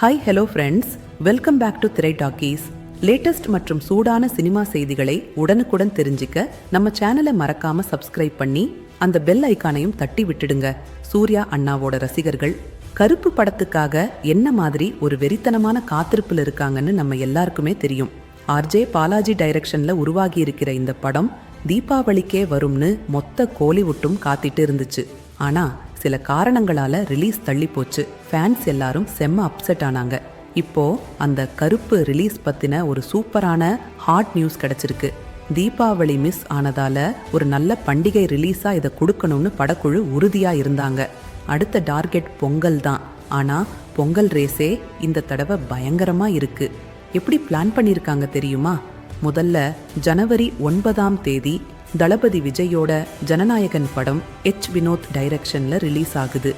Hi hello friends welcome back to திரை talkies latest மற்றும் சூடான சினிமா செய்திகளை உடனுக்குடன் தெரிஞ்சுக்க நம்ம சேனலை மறக்காம சப்ஸ்கிரைப் பண்ணி அந்த பெல் ஐக்கானையும் தட்டி விட்டுடுங்க. சூர்யா அண்ணாவோட ரசிகர்கள் கருப்பு படத்துக்காக என்ன மாதிரி ஒரு வெறித்தனமான காத்திருப்பில் இருக்காங்கன்னு நம்ம எல்லாருக்குமே தெரியும். ஆர்ஜே பாலாஜி டைரக்ஷன்ல உருவாகி இருக்கிற இந்த படம் தீபாவளிக்கே வரும்னு மொத்த கோலிவுட்டும் காத்திட்டு இருந்துச்சு. ஆனால் சில காரணங்களால் ரிலீஸ் தள்ளி போச்சு. ஃபேன்ஸ் எல்லாரும் செம்ம அப்செட் ஆனாங்க. இப்போ அந்த கருப்பு ரிலீஸ் பற்றின ஒரு சூப்பரான ஹாட் நியூஸ் கிடச்சிருக்கு. தீபாவளி மிஸ் ஆனதால ஒரு நல்ல பண்டிகை ரிலீஸாக இதை கொடுக்கணும்னு படக்குழு உறுதியாக இருந்தாங்க. அடுத்த டார்கெட் பொங்கல் தான். ஆனால் பொங்கல் ரேஸே இந்த தடவை பயங்கரமாக இருக்கு. எப்படி பிளான் பண்ணியிருக்காங்க தெரியுமா? முதல்ல ஜனவரி ஒன்பதாம் தேதி தளபதி விஜயோட ஜனநாயகன் படம் எச் வினோத் டைரக்ஷன்ல ரிலீஸ் ஆகுது.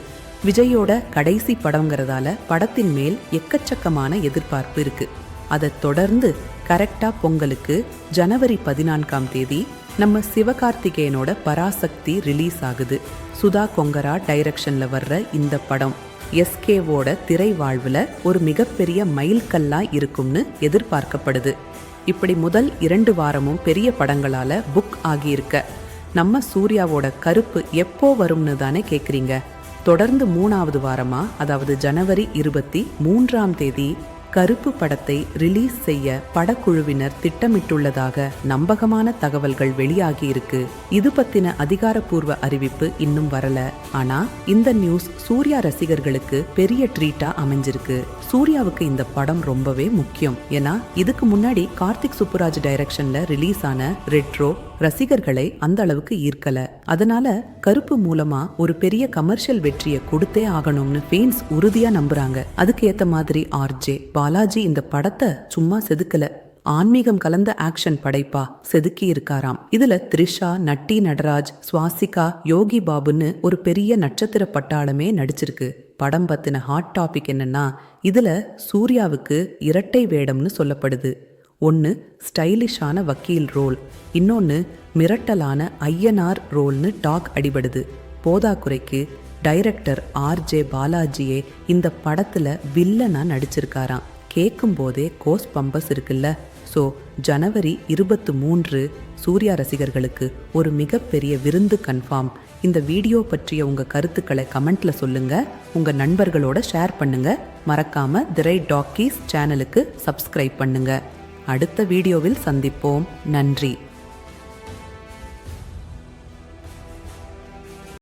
விஜயோட கடைசி படங்கிறதால படத்தின் மேல் எக்கச்சக்கமான எதிர்பார்ப்பு இருக்கு. அதை தொடர்ந்து கரெக்டா பொங்கலுக்கு ஜனவரி பதினான்காம் தேதி நம்ம சிவகார்த்திகேயனோட பராசக்தி ரிலீஸ் ஆகுது. சுதா கொங்கரா டைரக்ஷன்ல வர்ற இந்த படம் எஸ்கேவோட திரை வாழ்வுல ஒரு மிகப்பெரிய மைல்கல்லா இருக்கும்னு எதிர்பார்க்கப்படுது. இப்படி முதல் இரண்டு வாரமும் பெரிய படங்களால புக் ஆகியிருக்க. நம்ம சூர்யாவோட கருப்பு எப்போ வரும்னு தானே கேக்குறீங்க. தொடர்ந்து மூணாவது வாரமா? அதாவது ஜனவரி இருபத்தி மூன்றாம் தேதி கருப்பு படத்தை ரிலீஸ் செய்ய படக்குழுவினர் திட்டமிட்டுள்ளதாக நம்பகமான தகவல்கள் வெளியாகி இருக்கு இது பத்தின அதிகாரப்பூர்வ அறிவிப்பு இன்னும் வரல. ஆனா இந்த நியூஸ் சூர்யா ரசிகர்களுக்கு பெரிய ட்ரீட்டா அமைஞ்சிருக்கு. சூர்யாவுக்கு இந்த படம் ரொம்பவே முக்கியம். ஏன்னா இதுக்கு முன்னாடி கார்த்திக் சுப்புராஜ் டைரக்ஷன்ல ரிலீஸ் ஆன ரெட்ரோ ரசிகர்களை அந்த அளவுக்கு ஈர்க்கல. அதனால கருப்பு மூலமா ஒரு பெரிய கமர்ஷியல் வெற்றியை கொடுத்தே ஆகணும்னு ஃபேன்ஸ் உறுதியா நம்புறாங்க. அதுக்கு ஏத்த மாதிரி ஆர்ஜே பாலாஜி இந்த படத்தை சும்மா செதுக்கல. ஆன்மீகம் கலந்த ஆக்ஷன் படைப்பா செதுக்கி இருக்காராம். இதுல த்ரிஷா நட்டி நடராஜ் சுவாசிகா யோகி பாபுன்னு ஒரு பெரிய நட்சத்திர பட்டாளமே நடிச்சிருக்கு. படம் பத்தின ஹாட் டாபிக் என்னன்னா இதுல சூர்யாவுக்கு இரட்டை வேடம்னு சொல்லப்படுது. ஒன்று ஸ்டைலிஷான வக்கீல் ரோல் இன்னொன்று மிரட்டலான ஐயனார் ரோல்னு டாக் அடிபடுது. போதாக்குறைக்கு டைரக்டர் ஆர்ஜே பாலாஜியே இந்த படத்தில் வில்லனா நடிச்சிருக்காராம். கேட்கும்போதே கோஸ் பம்பஸ் இருக்குல்ல. ஸோ ஜனவரி இருபத்து மூன்று சூர்யா ரசிகர்களுக்கு ஒரு மிகப்பெரிய விருந்து கன்ஃபார்ம். இந்த வீடியோ பற்றிய உங்கள் கருத்துக்களை கமெண்ட்ல சொல்லுங்கள் உங்கள் நண்பர்களோட ஷேர் பண்ணுங்கள் மறக்காமல் திரை டாக்கீஸ் சேனலுக்கு சப்ஸ்கிரைப் பண்ணுங்கள் அடுத்த வீடியோவில் சந்திப்போம். நன்றி.